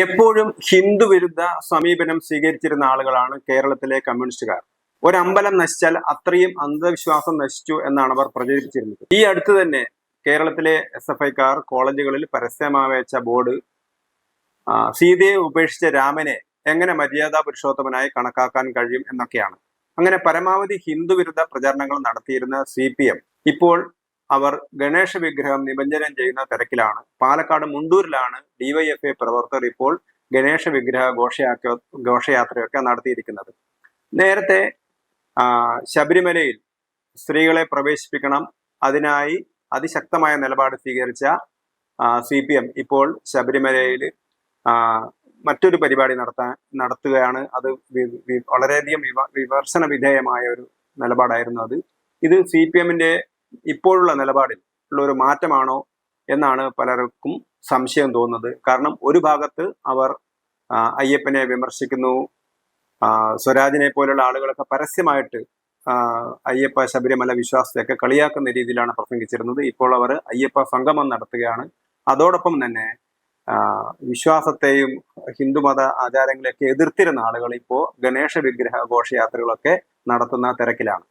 എപ്പോഴും ഹിന്ദു വിരുദ്ധ സമീപനം സ്വീകരിച്ചിരുന്ന ആളുകളാണ് കേരളത്തിലെ കമ്മ്യൂണിസ്റ്റുകാർ. ഒരമ്പലം നശിച്ചാൽ അത്രയും അന്ധവിശ്വാസം നശിച്ചു എന്നാണ് അവർ പ്രചരിപ്പിച്ചിരുന്നത്. ഈ അടുത്ത് തന്നെ കേരളത്തിലെ എസ് എഫ് ഐക്കാർ കോളേജുകളിൽ പരസ്യമായി വെച്ച ബോർഡ് സീതയെ ഉപേക്ഷിച്ച രാമനെ എങ്ങനെ മര്യാദാ പുരുഷോത്തമനായി കണക്കാക്കാൻ കഴിയും എന്നൊക്കെയാണ്. അങ്ങനെ പരമാവധി ഹിന്ദു വിരുദ്ധ പ്രചരണങ്ങൾ നടത്തിയിരുന്ന സി ഇപ്പോൾ അവർ ഗണേശ വിഗ്രഹം നിമഞ്ജനം ചെയ്യുന്ന തിരക്കിലാണ്. പാലക്കാട് മുണ്ടൂരിലാണ് ഡിവൈഎഫ്ഐ പ്രവർത്തകർ ഇപ്പോൾ ഗണേശ വിഗ്രഹ ഘോഷയാക്ക ഘോഷയാത്രയൊക്കെ നടത്തിയിരിക്കുന്നത്. നേരത്തെ ശബരിമലയിൽ സ്ത്രീകളെ പ്രവേശിപ്പിക്കണം. അതിനായി അതിശക്തമായ നിലപാട് സ്വീകരിച്ച സി പി എം ഇപ്പോൾ ശബരിമലയിൽ മറ്റൊരു പരിപാടി നടത്താൻ നടത്തുകയാണ്. അത് വളരെയധികം വിമ- വിമർശന വിധേയമായ ഒരു നിലപാടായിരുന്നു അത്. ഇത് സി പി എമ്മിന്റെ ഇപ്പോഴുള്ള നിലപാടിൽ ഉള്ള ഒരു മാറ്റമാണോ എന്നാണ് പലർക്കും സംശയം തോന്നുന്നത്. കാരണം ഒരു ഭാഗത്ത് അവർ അയ്യപ്പനെ വിമർശിക്കുന്നു സ്വരാജിനെ പോലുള്ള ആളുകളൊക്കെ പരസ്യമായിട്ട് അയ്യപ്പ ശബരിമല വിശ്വാസത്തെയൊക്കെ കളിയാക്കുന്ന രീതിയിലാണ് പ്രസംഗിച്ചിരുന്നത്. ഇപ്പോൾ അവർ അയ്യപ്പ സംഗമം നടത്തുകയാണ്. അതോടൊപ്പം തന്നെ വിശ്വാസത്തെയും ഹിന്ദുമത ആചാരങ്ങളെയൊക്കെ എതിർത്തിരുന്ന ആളുകൾ ഇപ്പോൾ ഗണേശ വിഗ്രഹ ഘോഷയാത്രകളൊക്കെ നടത്തുന്ന തിരക്കിലാണ്.